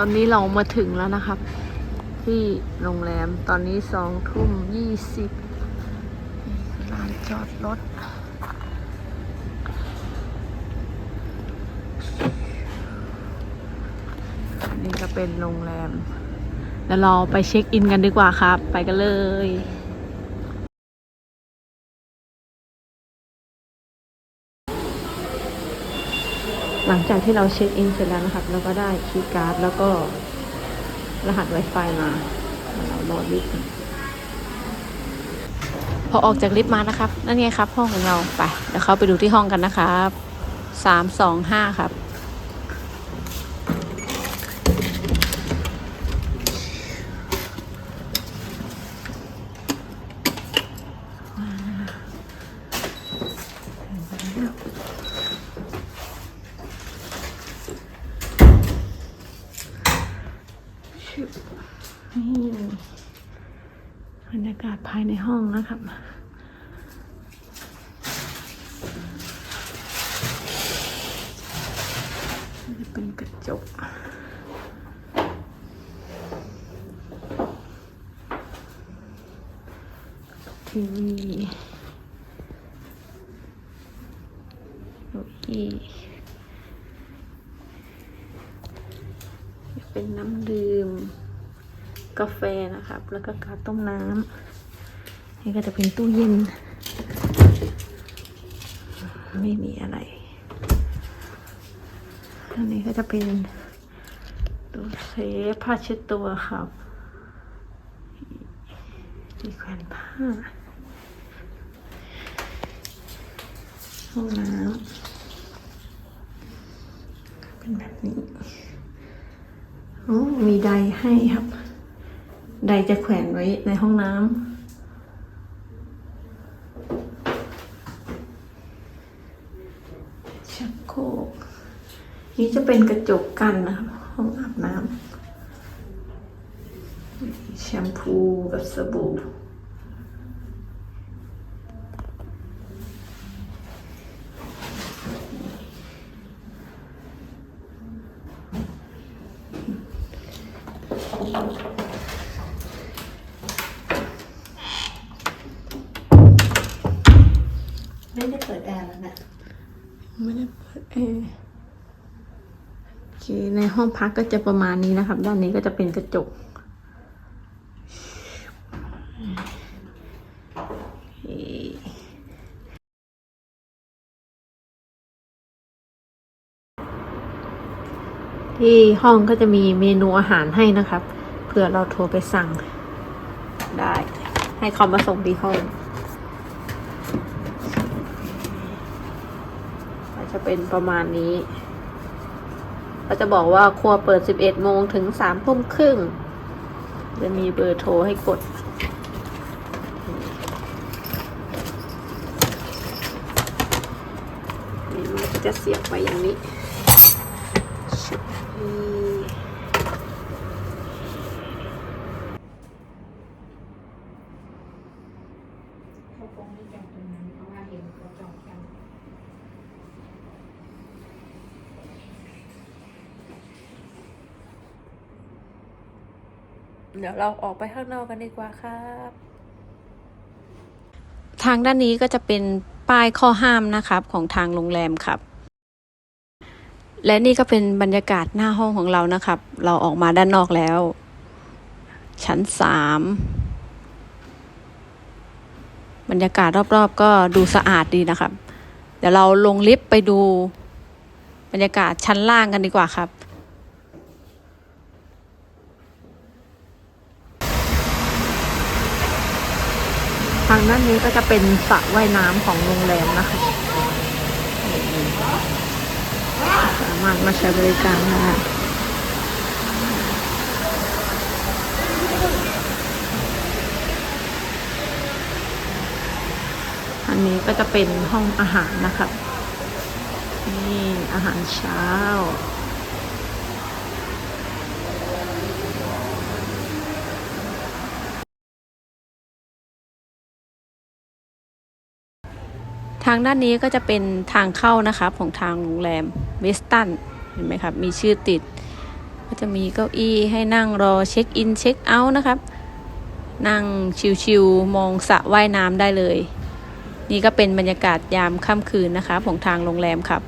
อนนี้เรามาถึงแล้วนะครับ ที่โรงแรมตอนนี้สองทุ่มยี่สิบลานจอดรถอันนี้ก็เป็นโรงแรม แล้วเราไปเช็คอินกันดีกว่าครับ ไปกันเลย หลังจากที่เราเช็คอินเสร็จแล้วนะครับ เราก็ได้คีย์การ์ดแล้วก็รหัส Wi-Fi มาเรารอลิฟต์พอออกจากลิฟต์มานะครับ นั่นไงครับ ห้องของเราไปเดี๋ยวเข้าไปดูที่ห้องกันนะครับสามสองห้าครับ นี่บรรยากาศภายในห้องนะครับนี่เป็นกระจกทีวีโอเคเป็นน้ำดื่ม กาแฟนะครับ แล้วก็กาต้มน้ำนี่ก็จะเป็นตู้เย็น ไม่มีอะไรอันนี้ก็จะเป็นตู้เซฟผ้าเช็ดตัวครับที่แขวนผ้าห้องน้ำเป็นแบบนี้ โอ้ มีไดให้ครับ ไดร์จะแขวนไว้ในห้องน้ำชักโครกนี่จะเป็นกระจกกันนะครับห้องอาบน้ำแชมพูกับสบู่ ไม่ได้เปิดแอร์แล้วนะไม่ได้เปิดแอร์โอเคในห้องพักก็จะประมาณนี้นะครับ ด้านนี้ก็จะเป็นกระจกที่ห้องก็จะมีเมนูอาหารให้นะครับ เผื่อเราโทรไปสั่งได้ ให้เขามาส่งที่ห้อง จะเป็นประมาณนี้ก็จะบอกว่าครัวเปิด 11 โมงถึง3ทุ่มครึ่ง จะมีเบอร์โทรให้กด จะเสียบไว้อย่างนี้ชุบนี่ เขาคงไม่จองตรงนั้นเพราะว่าเห็นเขาจองกัน เดี๋ยวเราออกไปข้างนอกกันดีกว่าครับ ทางด้านนี้ก็จะเป็นป้ายข้อห้ามนะครับของทางโรงแรมครับ และนี่ก็เป็นบรรยากาศหน้าห้องของเรานะครับ เราออกมาด้านนอกแล้ว ชั้นสามบรรยากาศรอบๆ ก็ดูสะอาดดีนะครับ เดี๋ยวเราลงลิฟต์ไปดูบรรยากาศชั้นล่างกันดีกว่าครับ ทางด้านนี้ก็จะเป็นสระว่ายน้ำของโรงแรมนะคะ สามารถมาใช้บริการได้อันนี้ก็จะเป็นห้องอาหารนะครับนี่อาหารเช้า ทางด้านนี้ก็จะเป็นทางเข้านะครับของทางโรงแรมเวสตันเห็นไหมครับ มีชื่อติด ก็จะมีเก้าอี้ให้นั่งรอเช็คอินเช็คเอาท์นะครับ นั่งชิวๆมองสระว่ายน้ำได้เลย นี่ก็เป็นบรรยากาศยามค่ำคืนนะคะของทางโรงแรมครับ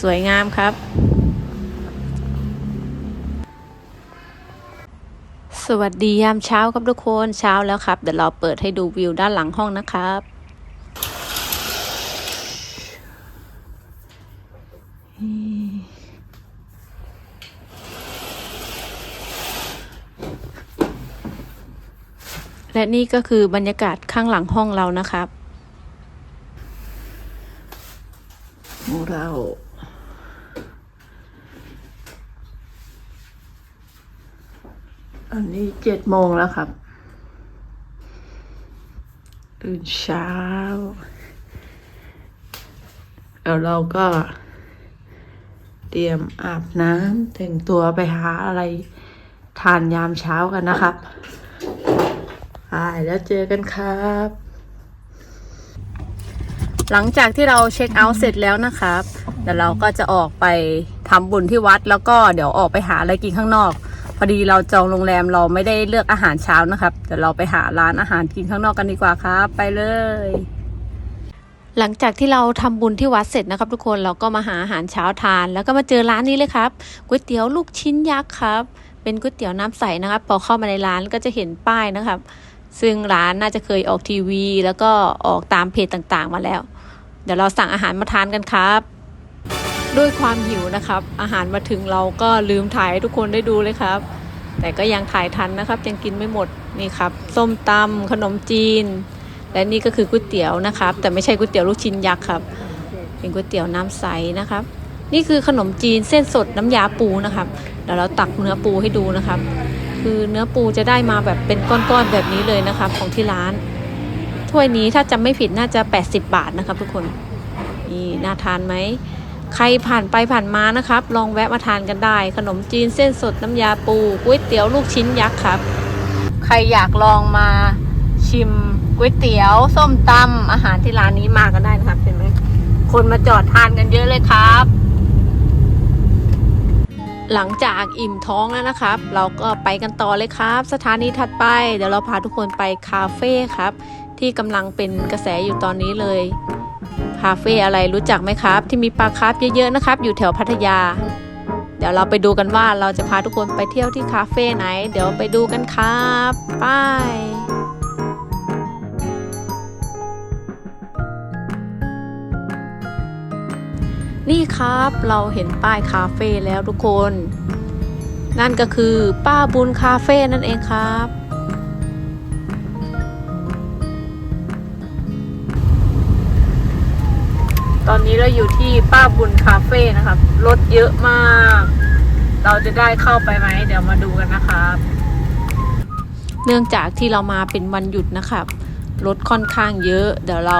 สวยงามครับ สวัสดียามเช้าครับทุกคนเช้าแล้วครับ เดี๋ยวเราเปิดให้ดูวิวด้านหลังห้องนะครับ และนี่ก็คือบรรยากาศข้างหลังห้องเรานะครับเรา อันนี้เจ็ดโมงแล้วครับ ตื่นเช้า แล้วเราก็เตรียมอาบน้ำแต่งตัวไปหาอะไรทานยามเช้ากันนะครับไปแล้วเจอกันครับ หลังจากที่เราเช็คเอาท์เสร็จแล้วนะครับ เดี๋ยวเราก็จะออกไปทำบุญที่วัดแล้วก็เดี๋ยวออกไปหาอะไรกินข้างนอก พอดีเราจองโรงแรมเราไม่ได้เลือกอาหารเช้านะครับเดี๋ยวเราไปหาร้านอาหารกินข้างนอกกันดีกว่าครับ ไปเลย หลังจากที่เราทำบุญที่วัดเสร็จนะครับ ทุกคนเราก็มาหาอาหารเช้าทาน แล้วก็มาเจอร้านนี้เลยครับก๋วยเตี๋ยวลูกชิ้นยักษ์ครับ เป็นก๋วยเตี๋ยวน้ำใสนะครับ พอเข้ามาในร้านก็จะเห็นป้ายนะครับ ซึ่งร้านน่าจะเคยออกทีวี แล้วก็ออกตามเพจต่างๆ มาแล้ว เดี๋ยวเราสั่งอาหารมาทานกันครับ ด้วยความหิวนะครับ อาหารมาถึงเราก็ลืมถ่ายให้ทุกคนได้ดูเลยครับ แต่ก็ยังถ่ายทันนะครับ ยังกินไม่หมดนี่ครับ ส้มตำขนมจีน และนี่ก็คือก๋วยเตี๋ยวนะครับ แต่ไม่ใช่ก๋วยเตี๋ยวลูกชิ้นยักษ์ครับ เป็นก๋วยเตี๋ยวน้ำใสนะครับ นี่คือขนมจีนเส้นสดน้ำยาปูนะครับเดี๋ยวเราตักเนื้อปูให้ดูนะครับ คือเนื้อปูจะได้มาแบบเป็นก้อนๆแบบนี้เลยนะครับ ของที่ร้าน ถ้วยนี้ถ้าจำไม่ผิดน่าจะ 80 บาทนะครับ ทุกคนนี่น่าทานไหม ใครผ่านไปผ่านมานะครับ ลองแวะมาทานกันได้ ขนมจีนเส้นสดน้ำยาปูก๋วยเตี๋ยวลูกชิ้นยักษ์ครับ ใครอยากลองมาชิมก๋วยเตี๋ยวส้มตำอาหารที่ร้านนี้มากันได้นะครับเห็นไหมคนมาจอดทานกันเยอะเลยครับ หลังจากอิ่มท้องแล้วนะครับ เราก็ไปกันต่อเลยครับ สถานีถัดไป เดี๋ยวเราพาทุกคนไปคาเฟ่ครับ ที่กำลังเป็นกระแสอยู่ตอนนี้เลยาเฟ่อะไรรู้จักไหมครับ ที่มีปลาคาร์ฟเยอะๆนะครับ อยู่แถวพัทยา เดี๋ยวเราไปดูกันว่าเราจะพาทุกคนไปเที่ยวที่คาเฟ่ไหน เดี๋ยวไปดูกันครับไปนี่ครับเราเห็นป้ายคาเฟ่แล้วทุกคน นั่นก็คือป้าบุญคาเฟ่นั่นเองครับ ตอนนี้เราอยู่ที่ป้าบุญคาเฟ่นะครับรถเยอะมาก เราจะได้เข้าไปไหม เดี๋ยวมาดูกันนะครับ เนื่องจากที่เรามาเป็นวันหยุดนะครับรถค่อนข้างเยอะ เดี๋ยวเรา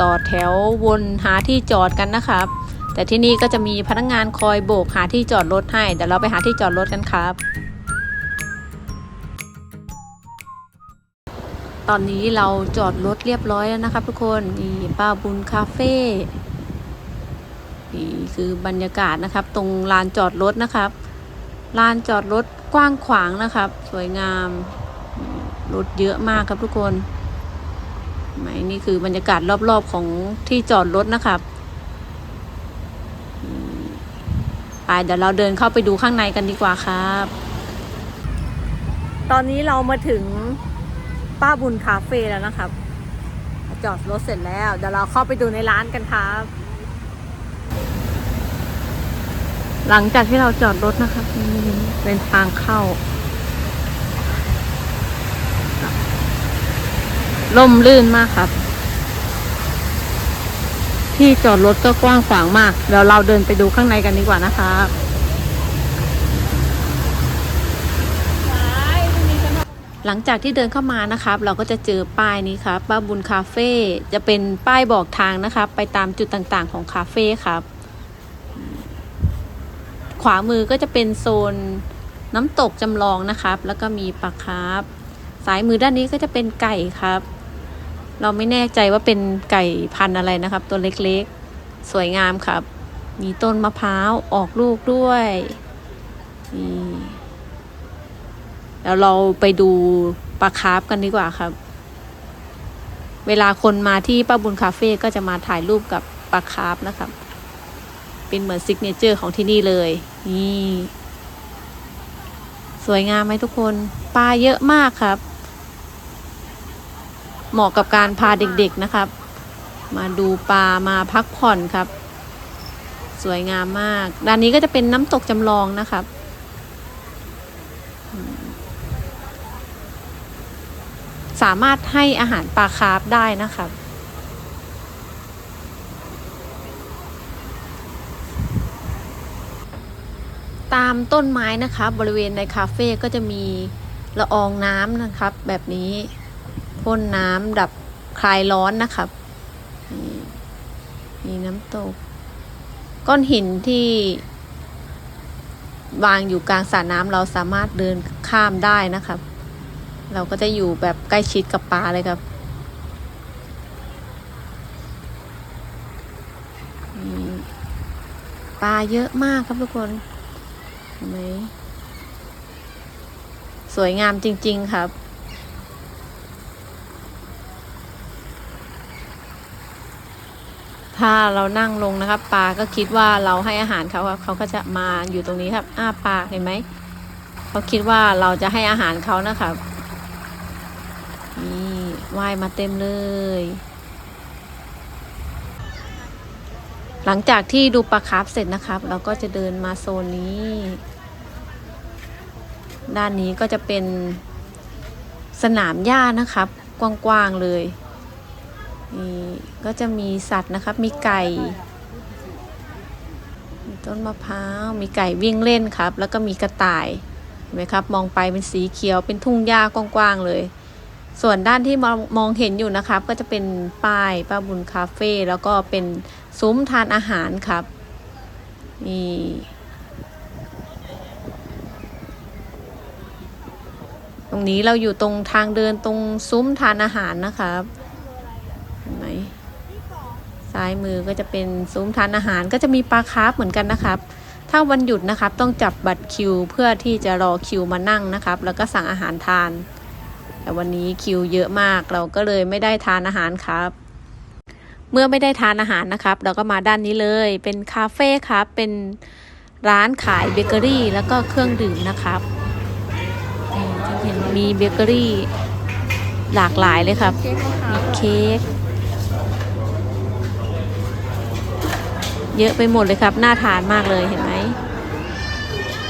ต่อแถววนหาที่จอดกันนะครับ แต่ที่นี่ก็จะมีพนักงานคอยโบกหาที่จอดรถให้ เดี๋ยวเราไปหาที่จอดรถกันครับ ตอนนี้เราจอดรถเรียบร้อยแล้วนะครับทุกคนนี่ป้าบุญคาเฟ่ นี่คือบรรยากาศนะครับ ตรงลานจอดรถนะครับ ลานจอดรถกว้างขวางนะครับ สวยงามรถเยอะมากครับทุกคนไหมนี่คือบรรยากาศรอบๆของที่จอดรถนะครับไปเดี๋ยวเราเดินเข้าไปดูข้างในกันดีกว่าครับ ตอนนี้เรามาถึงป้าบุญคาเฟ่แล้วนะครับ จอดรถเสร็จแล้ว เดี๋ยวเราเข้าไปดูในร้านกันครับ หลังจากที่เราจอดรถนะครับนี่เป็นทางเข้าล่มลื่นมากครับ ที่จอดรถก็กว้างขวางมาก เดี๋ยวเราเดินไปดูข้างในกันดีกว่านะครับหลังจากที่เดินเข้ามานะครับ เราก็จะเจอป้ายนี้ครับบ้าบุญคาเฟ่จะเป็นป้ายบอกทางนะครับ ไปตามจุดต่างๆของคาเฟ่ครับ วามือก็จะเป็นโซนน้ำตกจำลองนะครับ แล้วก็มีปลาคาร์ฟสายมือด้านนี้ก็จะเป็นไก่ครับ เราไม่แน่ใจว่าเป็นไก่พันธุ์อะไรนะครับ ตัวเล็กๆ สวยงามครับ มีต้นมะพร้าวออกลูกด้วยนี่แล้วเราไปดูปลาคาร์ฟกันดีกว่าครับ เวลาคนมาที่ป้าบุญคาเฟ่ก็จะมาถ่ายรูปกับปลาคาร์ฟนะครับ เป็นเหมือนซิกเนเจอร์ของที่นี่เลย นี่ สวยงามไหมทุกคน ปลาเยอะมากครับ เหมาะกับการพาเด็กๆนะครับ มาดูปลามาพักผ่อนครับ สวยงามมาก ด้านนี้ก็จะเป็นน้ำตกจำลองนะครับสามารถให้อาหารปลาคาร์ฟได้นะครับ ตามต้นไม้นะคะ บริเวณในคาเฟ่ก็จะมีละอองน้ำนะครับ แบบนี้พ่นน้ำดับคลายร้อนนะครับมีน้ำตก ก้อนหินที่วางอยู่กลางสระน้ำเราสามารถเดินข้ามได้นะครับ เราก็จะอยู่แบบใกล้ชิดกับปลาเลยครับปลาเยอะมากครับทุกคน เห็นไหมสวยงามจริง ๆ ครับถ้าเรานั่งลงนะครับปลาก็คิดว่าเราให้อาหารเขาครับเขาก็จะมาอยู่ตรงนี้ครับอ้าปากเห็นไหมเขาคิดว่าเราจะให้อาหารเขานะครับนี่ว่ายมาเต็มเลย หลังจากที่ดูปลาคาร์ฟเสร็จนะครับ เราก็จะเดินมาโซนนี้ ด้านนี้ก็จะเป็นสนามหญ้านะครับ กว้างๆเลยนี่ก็จะมีสัตว์นะครับ มีไก่ มีต้นมะพร้าว มีไก่วิ่งเล่นครับ แล้วก็มีกระต่ายเห็นไหมครับ มองไปเป็นสีเขียวเป็นทุ่งหญ้ากว้างๆเลย ส่วนด้านที่มองมองเห็นอยู่นะครับ ก็จะเป็นป้ายป้าบุญคาเฟ่แล้วก็เป็น ซุ้มทานอาหารครับ นี่ตรงนี้เราอยู่ตรงทางเดินตรงซุ้มทานอาหารนะครับเห็นไหมซ้ายมือก็จะเป็นซุ้มทานอาหารก็จะมีปลาคาร์ฟเหมือนกันนะครับ ถ้าวันหยุดนะครับต้องจับบัตรคิวเพื่อที่จะรอคิวมานั่งนะครับ แล้วก็สั่งอาหารทาน แต่วันนี้คิวเยอะมากเราก็เลยไม่ได้ทานอาหารครับ เมื่อไม่ได้ทานอาหารนะครับ เราก็มาด้านนี้เลย เป็นคาเฟ่ครับ เป็นร้านขายเบเกอรี่ แล้วก็เครื่องดื่มนะครับจะเห็นมีเบเกอรี่หลากหลายเลยครับ มีเค้ก เยอะไปหมดเลยครับ น่าทานมากเลยเห็นไหม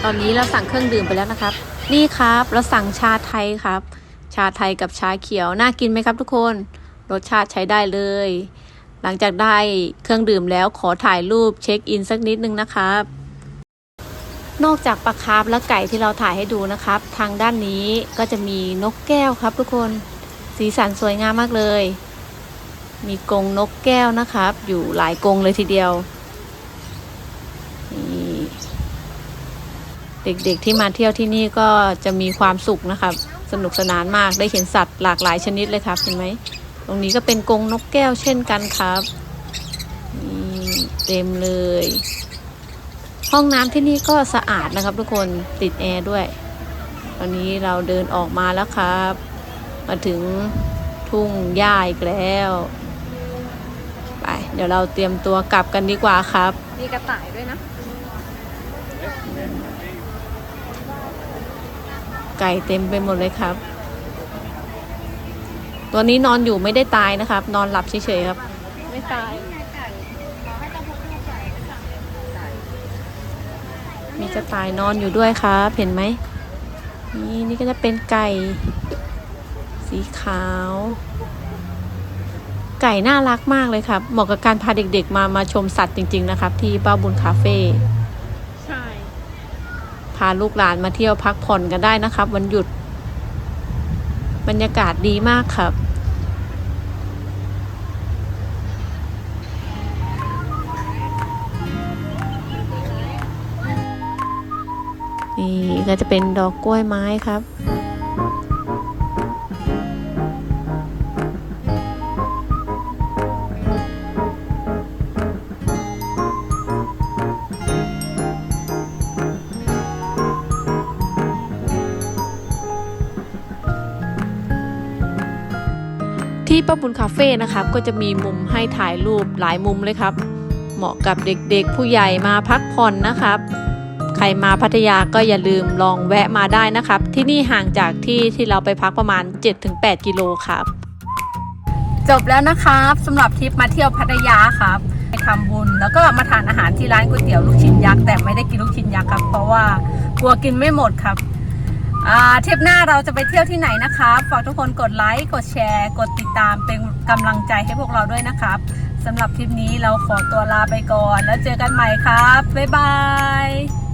ตอนนี้เราสั่งเครื่องดื่มไปแล้วนะครับ นี่ครับ เราสั่งชาไทยครับ ชาไทยกับชาเขียว น่ากินไหมครับทุกคน รสชาติใช้ได้เลย หลังจากได้เครื่องดื่มแล้วขอถ่ายรูปเช็คอินสักนิดนึงนะครับนอกจากปลาคาร์ฟและไก่ที่เราถ่ายให้ดูนะครับ ทางด้านนี้ก็จะมีนกแก้วครับทุกคนสีสันสวยงามมากเลย มีกรงนกแก้วนะครับ อยู่หลายกรงเลยทีเดียวเด็กๆที่มาเที่ยวที่นี่ก็จะมีความสุขนะครับ สนุกสนานมากได้เห็นสัตว์หลากหลายชนิดเลยครับเห็นไหม ตรงนี้ก็เป็นกรงนกแก้วเช่นกันครับนี่เต็มเลย ห้องน้ำที่นี่ก็สะอาดนะครับทุกคนติดแอร์ด้วย ตอนนี้เราเดินออกมาแล้วครับ มาถึงทุ่งหญ้าอีกแล้วไปเดี๋ยวเราเตรียมตัวกลับกันดีกว่าครับ มีกระต่ายด้วยนะ ไก่เต็มไปหมดเลยครับ ตัวนี้นอนอยู่ไม่ได้ตายนะครับ นอนหลับเฉยๆครับ ไม่ตาย มีกระต่ายนอนอยู่ด้วยครับ เห็นไหมนี่นี่ก็จะเป็นไก่ สีขาว ไก่น่ารักมากเลยครับ เหมาะกับการพาเด็กๆมามาชมสัตว์จริง ๆ นะครับ ที่ป้าบุญคาเฟ่ใช่พาลูกหลานมาเที่ยวพักผ่อนกันได้นะครับ วันหยุดบรรยากาศดีมากครับ นี่ก็จะเป็นดอกกล้วยไม้ครับที่ป้าบุญคาเฟ่นะครับก็จะมีมุมให้ถ่ายรูปหลายมุมเลยครับ เหมาะกับเด็กๆผู้ใหญ่มาพักผ่อนนะครับ ใครมาพัทยาก็อย่าลืมลองแวะมาได้นะครับ ที่นี่ห่างจากที่ที่เราไปพักประมาณ 7-8 กิโลครับ จบแล้วนะครับสำหรับทริปมาเที่ยวพัทยาครับไปทำบุญแล้วก็มาทานอาหารที่ร้านก๋วยเตี๋ยวลูกชิ้นยักษ์แต่ไม่ได้กินลูกชิ้นยักษ์ครับ เพราะว่ากลัวกินไม่หมดครับอ่าทริปหน้าเราจะไปเที่ยวที่ไหนนะครับ ฝากทุกคนกดไลค์ กดแชร์ กดติดตามเป็นกำลังใจให้พวกเราด้วยนะครับสำหรับทริปนี้เราขอตัวลาไปก่อน แล้วเจอกันใหม่ครับ บ๊ายบาย